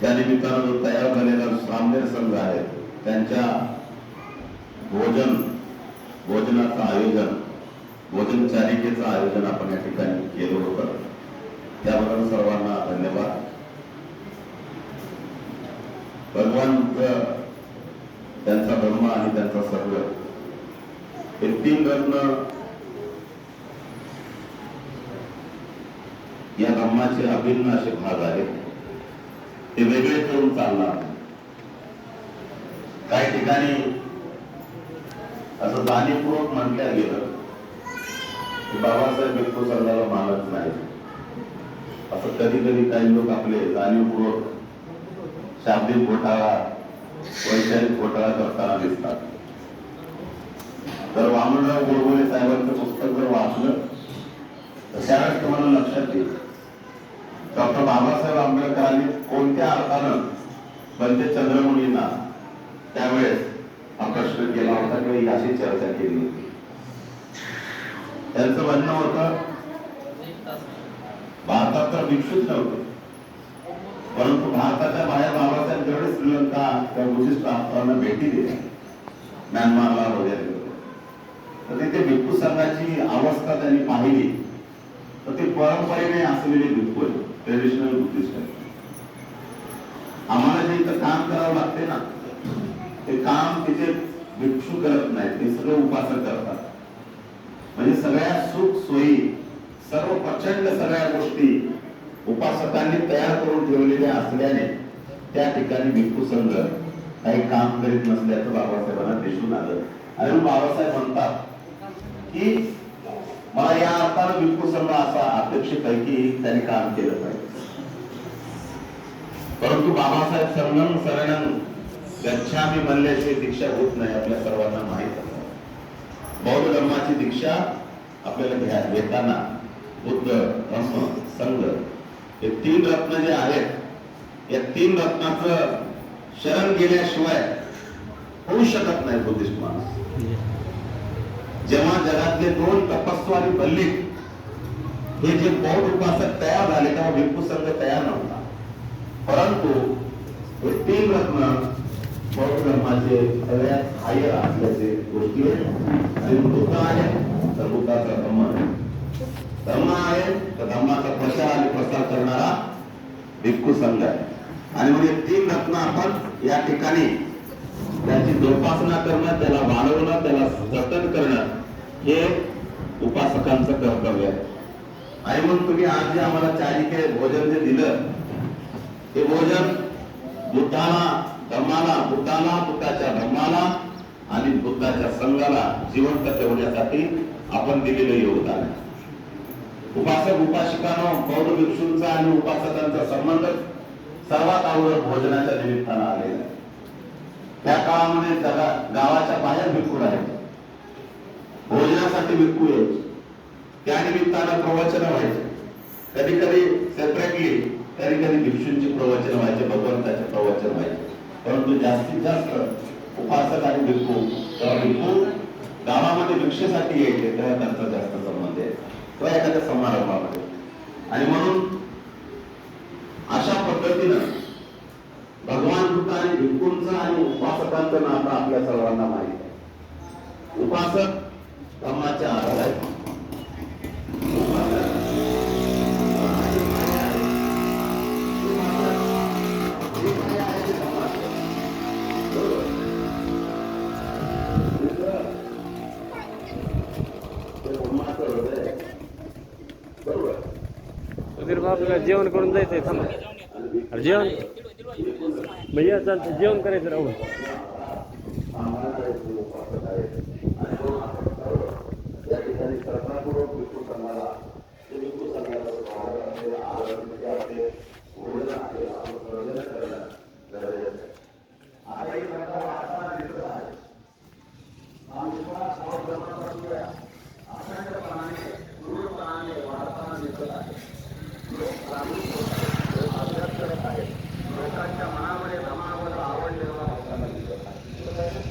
त्या निमित्तानं जो तयार झालेला सामनेर संघ आहे त्यांच्या भोजन भोजनाचं आयोजन भोजनचारिकेचं आयोजन आपण या ठिकाणी केलं होतं. त्याबद्दल सर्वांना धन्यवाद. भगवान त्यांचा धर्म आणि त्यांचा सर्व हे तीन रत्न या धर्माचे अभिन्न असे भाग आहेत. ते वेगळे करून चालणार काही ठिकाणी असं जाणीवपूर्वक म्हटल्या गेलं की बाबासाहेब बिलकुल सरदारला मानत नाही असं कधी कधी काही लोक आपले जाणीवपूर्वक शाब्दिक घोटाळा वैचारिक घोटाळा करताना दिसतात. तर वामनराव गोडबोले साहेबांचं पुस्तक जर वाचलं तर त्यावेळेस तुम्हाला लक्षात येईल. डॉक्टर बाबासाहेब आंबेडकरांनी कोणत्या अर्थानं पंच चंद्रमुनींना त्यावेळेस आकर्षण केला होता किंवा अशी चर्चा केली होती? त्यांचं म्हणणं होतं भारतात तर विकसित नव्हतं. परंतु भारताच्या बाहेर बाबासाहेब जेवढे श्रीलंका त्या बुद्धिस्ट राष्ट्रांना भेटी दिल्या. म्यानमारला वगैरे. तर तिथे भिक्खू संघाची अवस्था त्यांनी पाहिली. तर ती परंपरेने असलेली भिक्खू आहे ट्रेडिशनल बुद्धिस्ट आहे आम्हाला जे इथं काम करावं लागते ना ते काम तिथे भिक्षू करत नाही ते सगळं उपासक करतात. म्हणजे सगळ्या सुख सोयी सर्व प्रचंड सगळ्या गोष्टी उपासकांनी तयार करून ठेवलेल्या असल्याने त्या ठिकाणी भिक्खू संघ काही काम करीत नसल्याचं बाबासाहेबांना दिसून आलं. आणि बाबासाहेब म्हणतात की मला या अर्थानं विपुल समजा असा अपेक्षित आहे की त्यांनी काम केलं पाहिजे. परंतु बाबासाहेब शरणम शरणम गच्छामी म्हणल्याची दीक्षा होत नाही आपल्या सर्वांना माहीत आहे बौद्ध धर्माची दीक्षा आपल्याला घ्या घेताना बुद्ध धर्म संघ हे तीन रत्न जे आहेत या तीन रत्नाचं शरण गेल्याशिवाय होऊ शकत नाही बुद्धिस्ट माणूस. जेव्हा जगातले दोन तपस्व आणि बल्लिक हे जे बौद्ध उपासक तयार झाले तेव्हा भिक्खू संघ तयार नव्हता. परंतु हे तीन रत्न बौद्ध धर्माचे सगळ्यात हायर असल्याचे गोष्टी आहेत. आणि बुद्ध आहे तर बुद्धाचा धर्म आहे धर्म आहे तर धर्माचा प्रचार आणि प्रसार करणारा भिक्खू संघ आहे. आणि म्हणजे तीन रत्न आपण या ठिकाणी त्याची जोपासना करणं त्याला वाढवणं त्याला जतन करणं हे उपासकांचं कर्तव्य आहे. आणि मग तुम्ही आज जे आम्हाला चारिके भोजन जे दिलं ते भोजन बुद्धाला धर्माला बुद्धाला बुद्धाच्या धर्माला आणि बुद्धाच्या संघाला जिवंत ठेवण्यासाठी आपण दिलेलं योगदान आहे. उपासक उपासिकांनो बौद्ध भिक्षूंचा आणि उपासकांचा संबंध सर्वात अगोदर भोजनाच्या निमित्तानं आलेला आहे. त्या काळामध्ये जगा गावाच्या बाहेर भिक्खू आहे भोजनासाठी भिक्खू यायचे त्या निमित्तानं प्रवचन व्हायचे. कधी कधी सेपरेटली कधी कधी भिक्षूंची प्रवचन व्हायचे भगवंताचे प्रवचन व्हायचे. परंतु जास्तीत जास्त उपासक आणि भिक्खू तेव्हा भिक्खू गावामध्ये भिक्षेसाठी यायचे तेव्हा त्यांचा जास्त संबंध आहे. किंवा एखाद्या समारंभामध्ये. आणि म्हणून अशा पद्धतीनं भगवान बुद्ध आणि भिक्खूंचं आणि उपासकांचं नातं आपल्या सर्वांना माहीत आहे. उपासक धर्माचे आधार आहेत. बरोबर जेवण करून जायचंय थांबा. जेवण? भैया चालतं जेवण करायचं राहून या ठिकाणी श्रद्धापूर्वक विठू संघाला ते विठू संघाचं आदर आहे, आदर म्हणजे आपले भोजन आहे, आपण सर्वजण करणं गरजेचं आहे. आता एक प्रकार वाचताना दिसत आहे. हा विश्वास बौद्ध धर्मापासून अखंडपणाने, दृढपणाने वाढताना दिसत आहे. लोक जागृत होत आहेत, लोक अभ्यास करत आहेत. लोकांच्या मनामध्ये धर्माबद्दल आवड निर्माण होताना दिसत आहे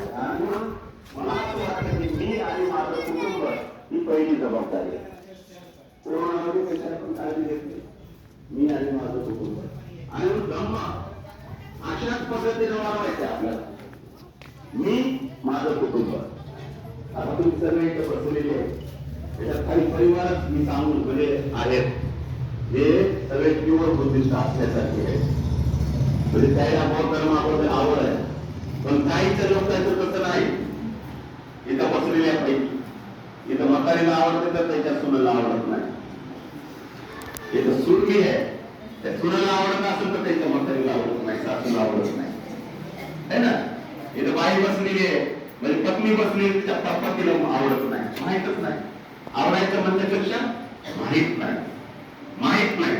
मला असं वाटतं की मी आणि माझं कुटुंब ही पहिली जबाबदारी आहे कोरोनामध्ये कशा पण काळजी घेतली मी आणि माझं कुटुंब आणि मग धम्म अशाच पद्धतीने वाढवायचं आपल्याला मी माझं कुटुंब आता तुम्ही सर्व इथे बसलेले त्याच्यात काही परिवार मी सांगून म्हणजे आहेत हे सगळे प्युअर बुद्धिस्ट असल्यासारखे आहेत म्हणजे त्याला बौद्ध धर्माबद्दल आवड आहे पण काहीच लोकांचं तसं नाही इथं बसलेल्या पैकी. इथं म्हातारीला आवडते तर त्याच्या सुनाला आवडत नाही. इथं सुनकी आहे. त्या सुनाला आवडत असेल तर त्याच्या म्हातारीला आवडत नाही सासूला आवडत नाही. है ना? इथं बाई बसलेली आहे. म्हणजे पत्नी बसली तिच्या पतीला आवडत नाही. माहीतच नाही. आवडायचं म्हणण्यापेक्षा माहीत नाही. माहीत नाही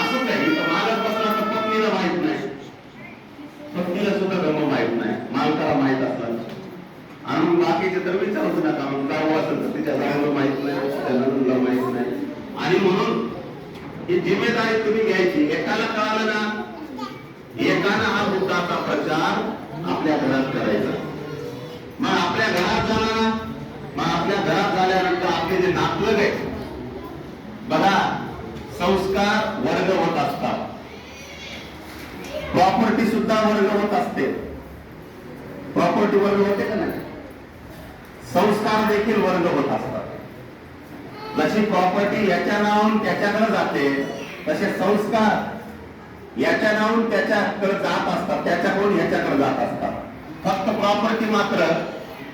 असंच आहे इथं मालक बसला तर पत्नीला माहीत नाही पत्नीला सुद्धा धर्म माहीत नाही मालकाला माहीत असला आणि मग बाकीचे तर विचारूच नका मग काय असेल तर तिच्या जायला माहीत नाही तिच्या नंदूला माहीत नाही आणि म्हणून ही जिम्मेदारी तुम्ही घ्यायची. एकाला कळालं ना? एकानं हा मुद्दाचा प्रचार आपल्या घरात करायचा. मग आपल्या घरात झाला ना? मग आपल्या घरात झाल्यानंतर आपले जे नातलग आहे बघा संस्कार वर्ग होत असतात. प्रॉपर्टी सुद्धा वर्ग होत असते. प्रॉपर्टी वर्ग होते का नाही? संस्कार देखील वर्ग होत असतात. जशी प्रॉपर्टी याच्या नावाहून त्याच्याकडे जाते तसे संस्कार याच्या नावून त्याच्याकडे जात असतात त्याच्याकडून ह्याच्याकडे जात असतात. फक्त प्रॉपर्टी मात्र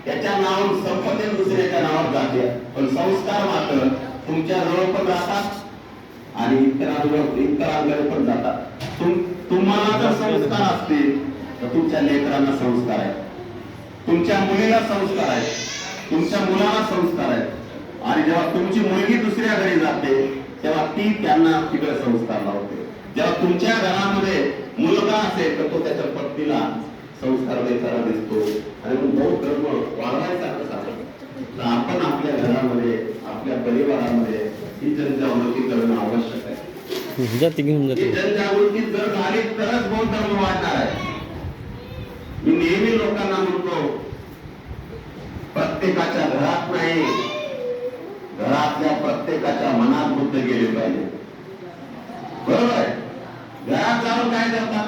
याच्या नावाहून संपत्ती दुसऱ्याच्या नावावर जाते. पण संस्कार मात्र तुमच्या जवळ पण जातात आणि इतरांवर इतरांकडे पण जातात. तुम तुम्हाला जर संस्कार असतील तर तुमच्या लेकरांना संस्कार आहे तुमच्या मुलीला संस्कार आहे तुमच्या मुलाला संस्कार आहेत. आणि जेव्हा तुमची मुलगी दुसऱ्या घरी जाते तेव्हा ती त्यांना तिकडे संस्कार लावते. जेव्हा तुमच्या घरामध्ये मुलगा असेल तर तो त्याच्या पत्नीला संस्कार देताना दिसतो. आणि मग बौद्ध धर्म वाढवायचा कसा तर आपण आपल्या घरामध्ये आपल्या परिवारामध्ये ही जनजागृती करणं आवश्यक आहे. जाते घेऊन जाते. जनजागृती जर झाली तरच बौद्ध धर्म वाढणार आहे. मी नेहमी लोकांना म्हणतो प्रत्येकाच्या घरात नाही. घरातल्या प्रत्येकाच्या मनात बुद्ध गेले पाहिजे. बरोबर? आहे घरात जाऊन काय करतात?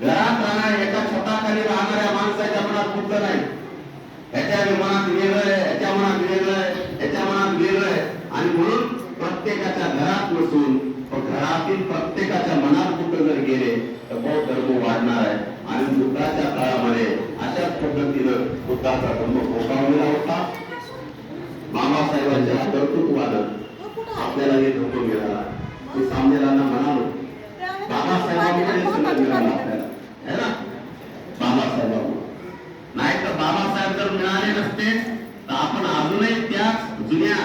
घरात राहणार एका छताखाली राहणाऱ्या माणसाच्या मनात बुद्ध नाही. त्याच्या मनात वेगळं आहे मनात वेगळं आहे ह्याच्या मनात वेगळं आहे. आणि म्हणून प्रत्येकाच्या घरात बसून घरातील प्रत्येकाच्या मनात बुद्ध जर गेले तर बौद्ध धर्म वाढणार आहे. आणि बुद्धाच्या काळामध्ये अशाच पद्धतीनं बुद्धाचा धर्म फोकावलेला होता. बाबासाहेबांच्या कर्तृत्वानं आपल्याला हे धर्म मिळाला. मी सामनेलांना म्हणालो बाबासाहेबांमुळे सगळं मिळालं आपल्याला. है ना? बाबासाहेबांमुळे नाही तर बाबासाहेब जर मिळाले नसते तर आपण अजूनही त्याच जुन्या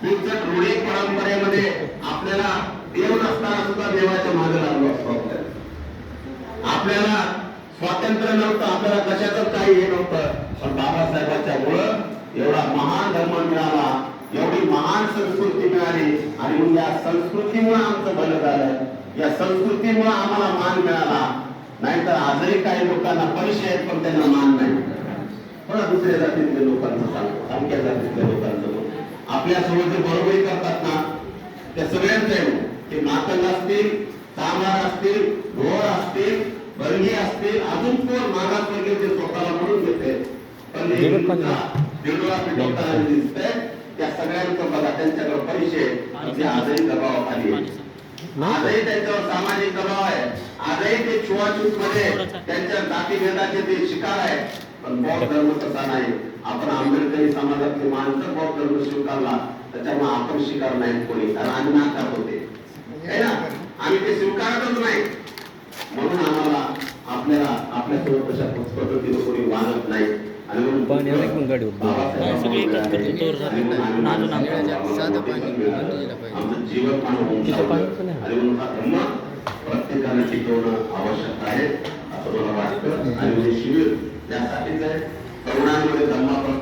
खूपजण रूढी परंपरेमध्ये आपल्याला देव नसताना सुद्धा देवाच्या मागे लागलो असतो आपल्याला. आपल्याला स्वातंत्र्य नव्हतं आपल्याला कशाचं काही हे नव्हतं. पण बाबासाहेबांच्या मुळे एवढा महान धर्म मिळाला एवढी महान संस्कृती मिळाली आणि या संस्कृतीमुळे आमचं भलं झालं. या संस्कृतीमुळे आम्हाला मान मिळाला. नाहीतर आजही काही लोकांना पैसे आहेत पण त्यांना मान नाही. थोडा दुसऱ्या जातीतल्या लोकांचं सांगतो अमक्या जातीतल्या लोकांचं. आपल्यासोबत जे बरोबरी करतात ना त्या सगळ्यांचं आहे. ते मातंग असतील कामार असतील ढोर असतील बरगी असतील अजून कोण मागासवर्गीय जे स्वतःला म्हणून घेते पण हे दिंडोरा पिटवताना दिसतंय त्या सगळ्यांचं बघा त्यांच्याकडे पैसे आजही दबावाखाली आहे. आजही त्यांच्यावर सामाजिक दबाव आहे आजही ते छुआछूत मध्ये त्यांच्या जातीभेदाचे ते शिकार आहेत पण बौद्ध धर्म तसा नाही आपण आंबेडकरी समाजातले माणसं बौद्ध धर्म स्वीकारला त्याच्यामुळे आपण स्वीकार नाही कोणी कारण आम्ही नाकार होते है ना आम्ही ते स्वीकारतच नाही म्हणून आम्हाला आपल्याला आपल्यासोबत तशा पद्धतीने कोणी वागत नाही पाणी आलं की मग? बाबासाहेबांना सगळे एकच करतो, तोर साधं पाणी. बंद पाहिजे. तिथं. पाणी पण प्रत्येकाने टिकवणं आवश्यक आहे आणि शिबिर त्यासाठीच आहे तरुणांमध्ये धर्माप्रती